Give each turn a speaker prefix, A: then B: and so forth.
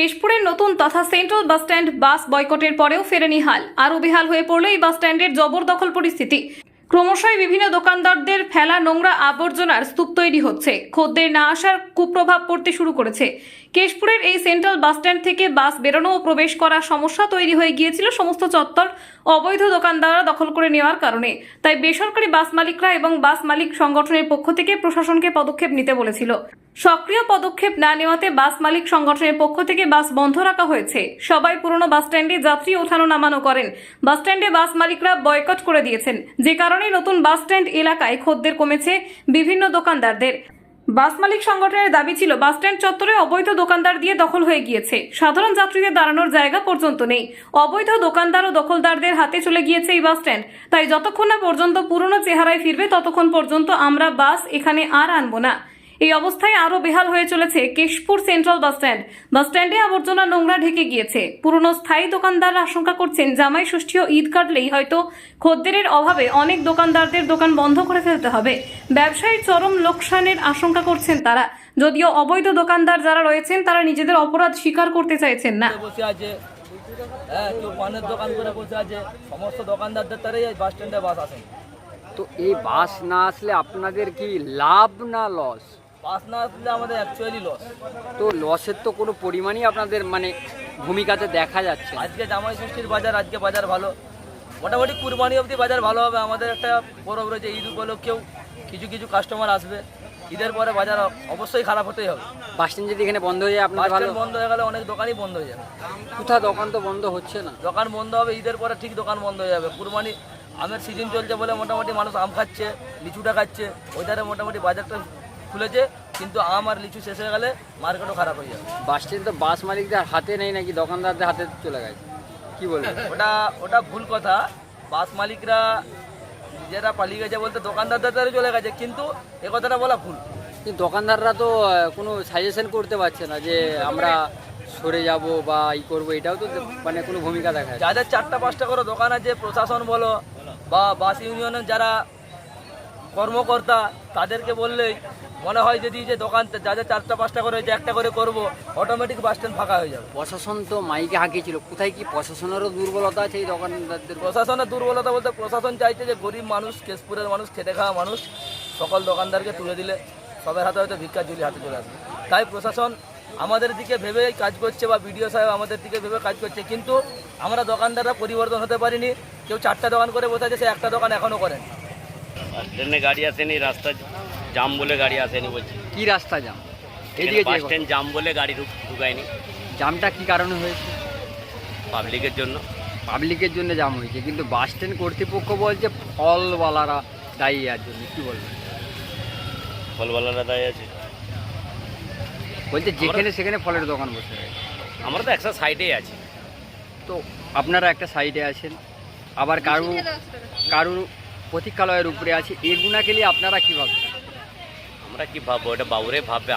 A: কেশপুরের নতুন তথা central bus stand বাস বয়কটের পরেও ফেরেনি হাল। আরও বেহাল হয়ে পড়ল এই বাস স্ট্যান্ডের জবরদখল পরিস্থিতি। ক্রমশই বিভিন্ন দোকানদারদের ফেলা নোংরা আবর্জনার স্তূপ তৈরি হচ্ছে। খদ্দের না আসার কুপ্রভাব পড়তে শুরু করেছে। কেশপুরের এই সেন্ট্রাল বাস স্ট্যান্ড থেকে বাস বেরোনো ও প্রবেশ করার সমস্যা তৈরি হয়ে গিয়েছিল সমস্ত চত্বর অবৈধ দোকানদাররা দখল করে নেওয়ার কারণে। তাই বেসরকারি বাস মালিকরা এবং বাস মালিক সংগঠনের পক্ষ থেকে প্রশাসনকে পদক্ষেপ নিতে বলেছিল। সক্রিয় পদক্ষেপ না নেওয়াতে বাস মালিক সংগঠনের পক্ষ থেকে বাস বন্ধ রাখা হয়েছে। সবাই পুরনো বাস স্ট্যান্ডে যাত্রী ওঠানো নামানো করেন। বাস স্ট্যান্ডে বাস মালিকরা বয়কট করে দিয়েছেন। যে কারণে নতুন বাস স্ট্যান্ড এলাকায় খদ্দের কমেছে বিভিন্ন দোকানদারদের। বাস মালিক সংগঠনের দাবি ছিল, বাস স্ট্যান্ড চত্বরে অবৈধ দোকানদার দিয়ে দখল হয়ে গিয়েছে। সাধারণ যাত্রীদের দাঁড়ানোর জায়গা পর্যন্ত নেই। অবৈধ দোকানদার ও দখলদারদের হাতে চলে গিয়েছে এই বাস স্ট্যান্ড। তাই যতক্ষণ না পর্যন্ত পুরনো চেহারায় ফিরবে, ততক্ষণ পর্যন্ত আমরা বাস এখানে আর আনব না। এই অবস্থায় আরও বেহাল হয়ে চলেছে Keshpur central bus stand. Bus স্ট্যান্ডে আবর্জনা নোংরা ঢেকে গিয়েছে। পুরনো স্থায়ী দোকানদাররা আশঙ্কা করছেন জামাই ষষ্ঠী ও ঈদ কাটলেই হয়তো খদ্দেরের অভাবে অনেক দোকানদারদের দোকান বন্ধ করে ফেলতে হবে। ব্যবসায়ীর চরম লোকসানের আশঙ্কা করছেন তারা। যদিও অবৈধ দোকানদার যারা রয়েছেন তারা নিজেদের অপরাধ স্বীকার করতে চাইছেন না।
B: হ্যাঁ কেউ পানের দোকান করে বসে আছে। সমস্ত দোকানদারদের তারাই বাস স্ট্যান্ডে বাস আসে।
C: তো এই বাস না আসলে আপনাদের কি লাভ না লস?
B: বাস না আসলে আমাদের অ্যাকচুয়ালি লস
C: তো লসের তো কোনো পরিমাণই আপনাদের মানে ভূমিকাতে দেখা যাচ্ছে
B: আজকে জামাই ষষ্ঠীর বাজার আজকে বাজার ভালো। মোটামুটি কুরবানি অবধি বাজার ভালো হবে। আমাদের একটা পরব রয়েছে ঈদ উপলক্ষেও কিছু কিছু কাস্টমার আসবে। ঈদের পরে বাজার অবশ্যই খারাপ হতেই হবে।
C: বাস স্ট্যান্ড যদি এখানে বন্ধ হয়ে যায়
B: বাস
C: আপনাদের ভালো?
B: বন্ধ হয়ে গেলে অনেক দোকানই বন্ধ হয়ে যাবে।
C: কোথাও দোকান তো বন্ধ হচ্ছে না।
B: দোকান বন্ধ হবে ঈদের পরে ঠিক দোকান বন্ধ হয়ে যাবে। কুরবানি আমের সিজন চলছে বলে মোটামুটি মানুষ আম খাচ্ছে লিচুটা খাচ্ছে। ওইটারে মোটামুটি বাজারটা খুলেছে কিন্তু আম আর লিচু শেষ হয়ে গেলে মার্কেটও খারাপ হয়ে যাবে।
C: বাস স্ট্যান্ড তো বাস মালিকদের হাতে নেই নাকি? দোকানদারদের হাতে চলে গেছে। কি বলবেন
B: ওটা ওটা ভুল কথা। বাস মালিকরা নিজেরা পালিয়ে গেছে বলতে দোকানদারদের চলে গেছে কিন্তু এ কথাটা বলা ভুল।
C: কিন্তু দোকানদাররা তো কোনো সাজেশন করতে পারছে না যে আমরা সরে যাব বা ই করব এটাও তো মানে কোনো ভূমিকা দেখা যায়
B: যাদের চারটা পাঁচটা করে দোকান আছে প্রশাসন বলো বা বাস ইউনিয়নের যারা কর্মকর্তা তাদেরকে বললেই মনে হয় যদি যে দোকান যাদের চারটা পাঁচটা করে হয়েছে একটা করে করব অটোমেটিক বাস স্ট্যান্ড ফাঁকা হয়ে যাবে।
C: প্রশাসন তো মাইকে হাঁকিয়েছিল। কোথায় কি প্রশাসনেরও দুর্বলতা আছে এই দোকানদারদের
B: প্রশাসনের দুর্বলতা বলতে প্রশাসন চাইছে যে গরিব মানুষ কেশপুরের মানুষ খেটে খাওয়া মানুষ সকল দোকানদারকে তুলে দিলে সবের হাতে হয়তো ভিক্ষা ঝুলি হাতে চলে আসবে। তাই প্রশাসন আমাদের দিকে ভেবেই কাজ করছে বা বিডিও সাহেব আমাদের দিকে ভেবে কাজ করছে কিন্তু আমরা দোকানদাররা পরিবর্তন হতে পারিনি। কেউ চারটা দোকান করে বসে আছে সে একটা দোকান এখনও করেন।
D: স্ট্যান্ডে গাড়ি আসেনি রাস্তা জাম বলে গাড়ি আসেনি বলছি।
C: কি রাস্তা জাম? এদিকে
D: বাস
C: যে
D: স্ট্যান্ড জাম বলে গাড়ি ঢুক- ঢুকায়নি।
C: জামটা কি কারণে হয়েছে?
D: পাবলিকের জন্য।
C: পাবলিকের জন্য জাম হয়েছে কিন্তু বাস স্ট্যান্ড কর্তৃপক্ষ বলছে ফলওয়ালারা দায়ী আর জন্য কি বলবেন?
D: ফলওয়ালারা দায় আছে।
C: বলছে যেখানে সেখানে ফলের দোকান বসে রয়েছে।
D: আমরা তো একটা সাইডেই আছি।
C: তো আপনারা একটা সাইডে আছেন আবার কারু কারুর প্রতীক্ষালয়ের উপরে আছে। এগুনাকে নিয়ে আপনারা কী ভাবছেন?
D: আমরা কি ভাববো? এটা বাবুরে ভাববে।